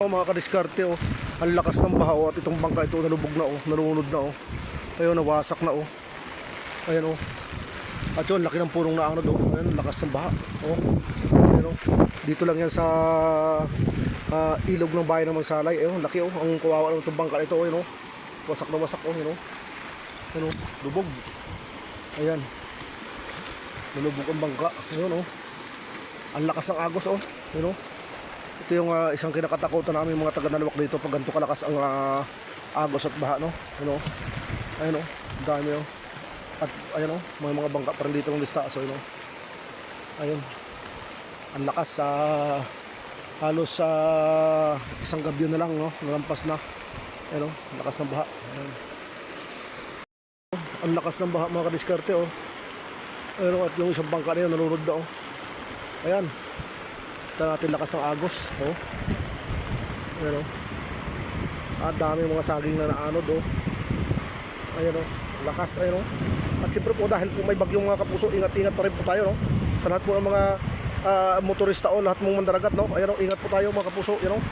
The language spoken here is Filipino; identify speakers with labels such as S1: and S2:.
S1: Oh, mga kadiskarte oh. Ang lakas ng baha oh. At itong bangka ito nalubog na oh. Nalunod na oh. Ayun, nawasak na oh. Ayun oh. At yun, laki ng punong na ano do. Ayun, lakas ng baha. Oh. Ayun oh. Dito lang yan sa ah, ilog ng bayan ng Magsalay. Ayun, laki oh. Ang kawawa ng itong bangka ito. Ayun oh. Wasak na wasak oh. Ayun oh. Ayun oh. Lubog. Ayan. Nalubog ang bangka. Ayun oh. Ang lakas ng agos oh. Ayun oh. Ito yung ah, isang kinakatakutan namin mga taga Nalawak dito pag ganito kalakas ang ah, agos at baha, no? Ano? Ayun, oh. Ang dami, oh. At ayun, oh. May mga bangka pa rin dito ng lista. So, ayun, oh. Ayun. Ang lakas sa halos sa isang gabi na lang, no? Nalampas na. Ayun, oh. Lakas ng baha. Ayun. Ang lakas ng baha, mga kadiskarte, oh. Ayun, oh. At yung isang bangka na yun, nalunod na, oh. Ayan. Ito natin lakas ng agos. Oh. Ayan oh. At dami mga saging na naanod oh. Ayan oh. Lakas. Ayan oh. At siyempre po dahil po may bagyong mga kapuso, ingat-ingat pa rin po tayo no. Sa lahat po ng mga ah, motorista o lahat mong mandaragat no. Ayan oh. Ingat po tayo mga kapuso. Ayan oh.